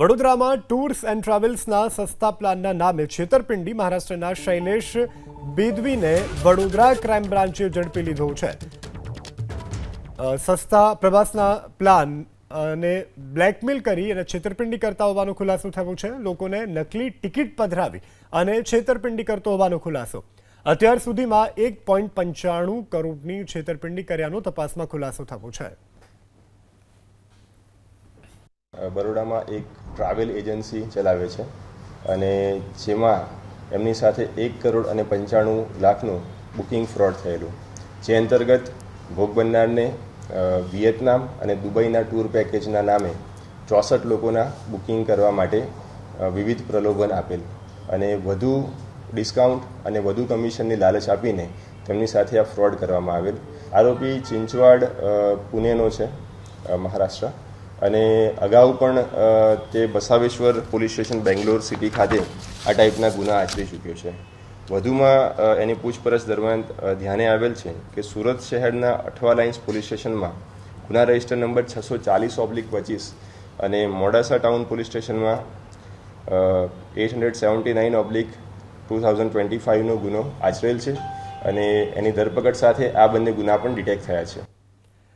વડોદરામાં tours and ટ્રાવેલ્સના સસ્તા પ્લાનના નામે છેતરપિંડી મહારાષ્ટ્રના શૈલેષ બેદવીને વડોદરા ક્રાઇમ બ્રાન્ચે ઝડપી લીધો છે. સસ્તા પ્રવાસના પ્લાન અને બ્લેકમેલ કરી અને છેતરપિંડી કરતા હોવાનો ખુલાસો થયો છે. લોકોને નકલી ટિકિટ પધરાવી અને છેતરપિંડી કરતો હોવાનો ખુલાસો. અત્યાર સુધીમાં એક પોઈન્ટ પંચાણું કરોડની છેતરપિંડી કર્યાનો તપાસમાં ખુલાસો થયો છે. બરોડામાં એક ટ્રાવેલ એજન્સી ચલાવે છે અને જેમાં એમની સાથે એક કરોડ અને પંચાણું લાખનું બુકિંગ ફ્રોડ થયેલું. જે અંતર્ગત ભોગ બનનારને વિયેતનામ અને દુબઈના ટૂર પેકેજના નામે ચોસઠ લોકોના બુકિંગ કરવા માટે વિવિધ પ્રલોભન આપેલ અને વધુ ડિસ્કાઉન્ટ અને વધુ કમિશનની લાલચ આપીને તેમની સાથે આ ફ્રોડ કરવામાં આવેલ. આરોપી ચિંચવાડ પુનેનો છે મહારાષ્ટ્ર. અને અગાઉ પણ તે Basaveshwar police station Bangalore city ખાતે આ ટાઈપના ગુના આચરી ચૂક્યો છે. વધુમાં એની પૂછપરછ દરમિયાન ધ્યાને આવેલ છે કે સુરત શહેરના અઠવા લાઇન્સ પોલીસ સ્ટેશનમાં ગુના રજિસ્ટર નંબર છસો ચાલીસ ઓબ્લિક પચીસ અને મોડાસા ટાઉન પોલીસ સ્ટેશનમાં eight hundred seventy nine oblique two thousand twenty ફાઇવનો ગુનો આચરેલ છે અને એની ધરપકડ સાથે આ બંને ગુના પણ ડિટેક્ટ થયા છે.